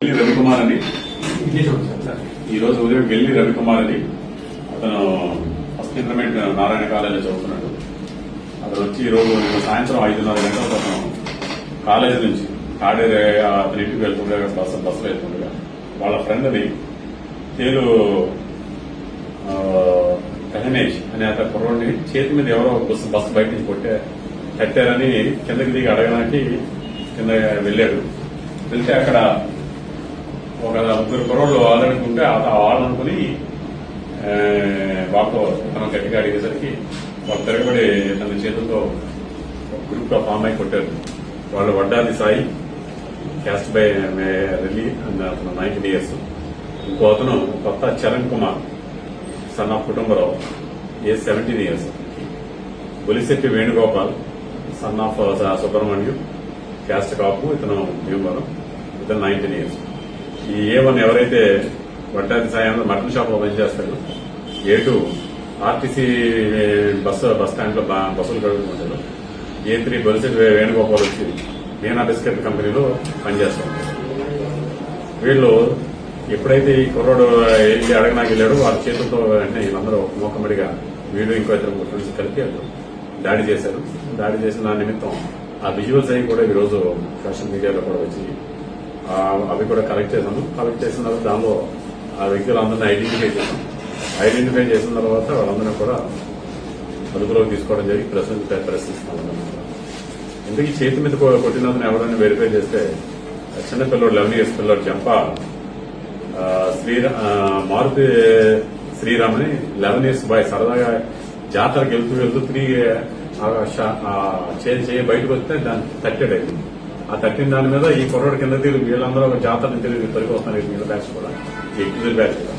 గెల్లి రవికుమార్ అని ఈ రోజు ఉదయం వెళ్ళి రవికుమార్ అని అతను ఫస్ట్ ఇంటర్మీడియట్ నారాయణ కాలేజీలో చదువుతున్నాడు. అతను వచ్చి ఈరోజు సాయంత్రం ఐదున్నర గంటలకు అతను కాలేజీ నుంచి కాడేరు అతని ఇంటికి వెళ్తుండగా బస్సు బస్సులో వెళ్తుండగా వాళ్ళ ఫ్రెండ్ని తేలు ఆ, అనే అతని కుర్రోడిని చేతి మీద ఎవరో బస్సు బస్సు బయట నుంచి కొట్టే కట్టారని కిందకి దిగి అడగడానికి కింద వెళ్ళాడు. వెళ్తే అక్కడ ఒక ముగ్గురు కుర్రోళ్ళు వాళ్ళనుకుంటే వాళ్ళనుకుని ఆ వాళ్ళతో తన గట్టిగా అడిగేసరికి వాళ్ళు తిరగబడి తన చేతులతో గ్రూప్గా ఫామ్ అయి కొట్టారు. వాళ్ళు Vaddadi Sai caste by Relli and అతను నైన్టీన్ ఇయర్స్. ఇంకో అతను Kotha Charan Kumar son of Kutumbarao A seventeen years. Bolisetti Venugopal son of Subrahmanyam caste Kapu ఇతను భీమవరం ఇతను నైన్టీన్ ఇయర్స్. ఈ ఏ వన్ ఎవరైతే వడ్డాది సాయంలో మటన్ షాప్ ఓపెన్ పనిచేస్తాడు A two RTC bus bus స్టాండ్లో బస్సులు కడుగుతుంటారు. ఏ త్రీ బొలిశెట్టి వే- వేణుగోపాల్ వచ్చి మీనా బిస్కెట్ కంపెనీలో పనిచేస్తాడు వీళ్ళు ఎప్పుడైతే ఈ కుర్రోడు వెళ్ళి అడగనాకి వెళ్ళాడో వాళ్ళ చేతులతో వెంటనే వీళ్ళందరూ మూకమ్మడిగా వీడు ఇంకో ఇద్దరు ఫ్రెండ్స్ కలిపి దాడి చేశారు. దాడి చేసిన దాని నిమిత్తం ఆ విజువల్స్ అవి కూడా ఈరోజు సోషల్ మీడియాలో కూడా వచ్చి అవి కూడా కలెక్ట్ చేశాము. కలెక్ట్ చేసిన తర్వాత దానిలో ఆ వ్యక్తులందరినీ ఐడెంటిఫై చేశాం. ఐడెంటిఫై చేసిన తర్వాత వాళ్ళందరినీ కూడా అదుపులోకి తీసుకోవడం జరిగి ప్రశ్న ప్రశ్నిస్తున్నాం ఇంతకీ చేతి మీద కొట్టినందుకు ఎవరైనా వెరిఫై చేస్తే చిన్నపిల్లడు చిన్న పిల్లోడు లెవెన్ ఇయర్స్ పిల్లోడు చెంప శ్రీరా మారుతి శ్రీరామ్ అని లెవెన్ ఇయర్స్ బాయ్ సరదాగా జాతరకి వెళ్తూ వెళ్తూ తిరిగి షా- చేయి చేయి బయటకు వస్తే దాన్ని తట్టెడ్ అయింది ఆ తట్టిన దాని మీద ఈ కుర్రోడు కింద తిరిగి వీళ్ళందరూ ఒక జాతర తెలియదు తిరిగి తిరిగి వస్తున్నారు. మీద బ్యాచ్ కూడా. ఈ ఎక్యూజర్ బ్యాచ్ కూడా.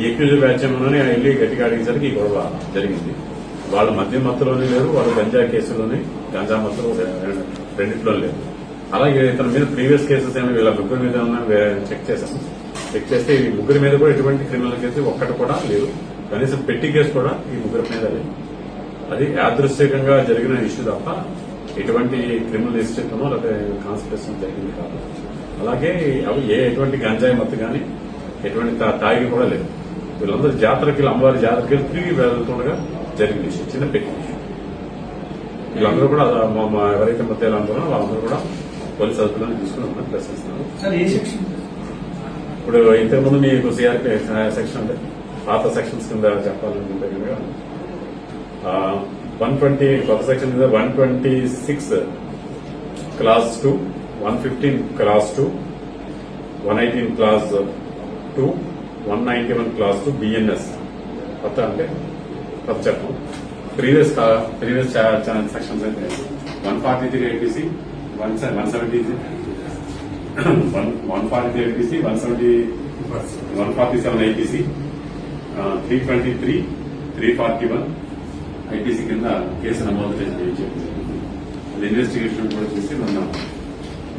ఈ ఎక్యూజర్ బ్యాచ్ ఏమోనని వెళ్ళి గట్టిగా అడిగేసరికి ఈ గొడవ జరిగింది. వాళ్ళ మద్యం మత్తులోనే లేరు. వాళ్ళు గంజా కేసులోనే గంజా మత్తులో రె- రెండిట్లో లేరు. అలాగే ఇతని మీద ప్రీవియస్ కేసెస్ ఏమైనా వీళ్ళ ముగ్గురు మీద చెక్ చేశాను చెక్ చేస్తే ఈ ముగ్గురి మీద కూడా ఎటువంటి క్రిమినల్ కేసు ఒక్కటి కూడా లేదు. కనీసం పెట్టి కేసు కూడా ఈ ముగ్గురి మీద లేదు. అది యాదృశ్యకంగా జరిగిన ఇష్యూ తప్ప ఎటువంటి క్రిమినల్ హిస్టరీతోనో లేకపోతే కాన్స్పిరేషన్ జరిగింది కాదు. అలాగే అవి ఏ ఎటువంటి గంజాయి మత్తు కానీ ఎటువంటి తాగి కూడా లేదు. వీళ్ళందరూ జాతరకి అమ్మవారి జాతరకి తిరిగి వెళ్తుండగా జరిగిన ఇష్యూ చిన్న పెట్టి వీళ్ళందరూ కూడా మా- మా ఎవరైతే మత్తేలు అంటారో వాళ్ళందరూ కూడా పోలీస్ అదుపులను తీసుకుని సెక్షన్? ఇప్పుడు ఇంతకుముందు మీకు సిఆర్పి సెక్షన్ అంటే పాత సెక్షన్స్ కింద చెప్పాలనుకుంటే కనుక వన్ ట్వంటీ కొత్త సెక్షన్ కింద one twenty six clause two one fifteen clause two one eighteen clause two one ninety one clause two BNS కొత్త అంటే కొత్త చట్టం ప్రీవియస్ ప్రీవియస్ సెక్షన్స్ అయితే one forty three IPC one one seventy one one forty three IPC one seventy one forty seven IPC three twenty three three forty one IPC కింద case నమోదు చేసి చెప్పింది అది ఇన్వెస్టిగేషన్ కూడా చేసి మన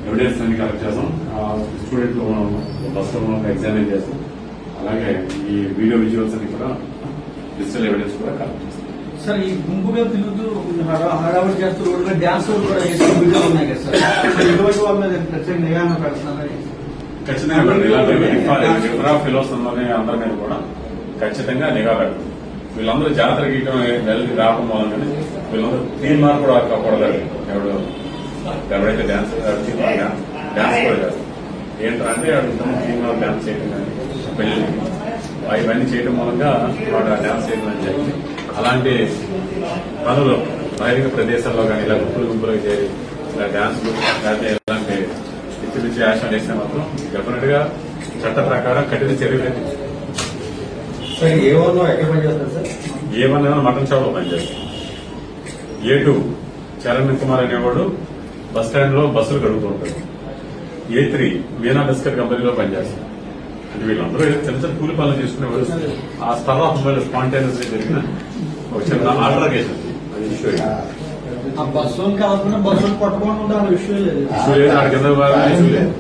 ఎవిడెన్స్ అన్ని కలెక్ట్ చేస్తాం స్టూడెంట్ బస్సులో ఎగ్జామిన్ చేస్తాం అలాగే ఈ వీడియో విజువల్స్ అన్ని కూడా డిజిటల్ ఎవిడెన్స్ కూడా కలెక్ట్ చేస్తాం సార్ ఈ గుంపుగా తిరుగుతూ హడా- హడావుడి చేస్తూ రోడ్డు మీద డ్యాన్స్ కూడా చేసే ఉన్నాయి కదా సార్? ఇటువంటి వాళ్ళ మీద ప్రత్యేక నిఘా పెడుతున్నారు ఖచ్చితంగా ఫిలోస్ అందరి మీద కూడా ఖచ్చితంగా నిఘా పెట్టాలి వీళ్ళందరూ జాతరకి ఇవ్వడం వెళ్ళి రావడం మూలంగానే వీళ్ళందరూ తీన్ మార్క్ కూడా కాపాడలేదు ఎవడు ఎవరైతే డాన్స్ డాన్స్ కూడా చేస్తారు. ఏంటంటే తీన్ మార్క్ డాన్స్ చేయడం కానీ పెళ్ళి ఇవన్నీ చేయడం మూలంగా వాడు ఆ డాన్స్ చేయడం అని చెప్పి అలాంటి పనులు బహిరంగ ప్రదేశాల్లో కానీ ఇలా గుంపులు గుంపులు చేరి ఇలా డాన్సులు లేకపోతే ఇలాంటి పిచ్చి పిచ్చి యాక్షన్ చేస్తే మాత్రం డెఫినెట్గా చట్ట ప్రకారం కఠిన చర్యలు ఏ సార్? ఏమన్నా మటన్ షాప్లో పనిచేస్తాం. ఏ టూ చరణ్ కుమార్ అనేవాడు బస్ స్టాండ్లో బస్సులు కడుగుతూ ఉంటాడు. ఏ త్రీ వీణా బిస్కెట్ కంపెనీలో పనిచేస్తాం. అంటే వీళ్ళందరూ చిన్న చిన్న కూలి పనులు చేసుకునేవారు. ఆ స్థల మొబైల్ స్పాంటేనియస్ జరిగిన ఒక చిన్న ఆల్టర్కేషన్ అది ఇష్యూ ఆ బస్సులు కాకుండా బస్సులు పట్టుకోకుండా విషయం లేదు. ఇష్యూ లేదు కింద ఇష్యూ లేదు.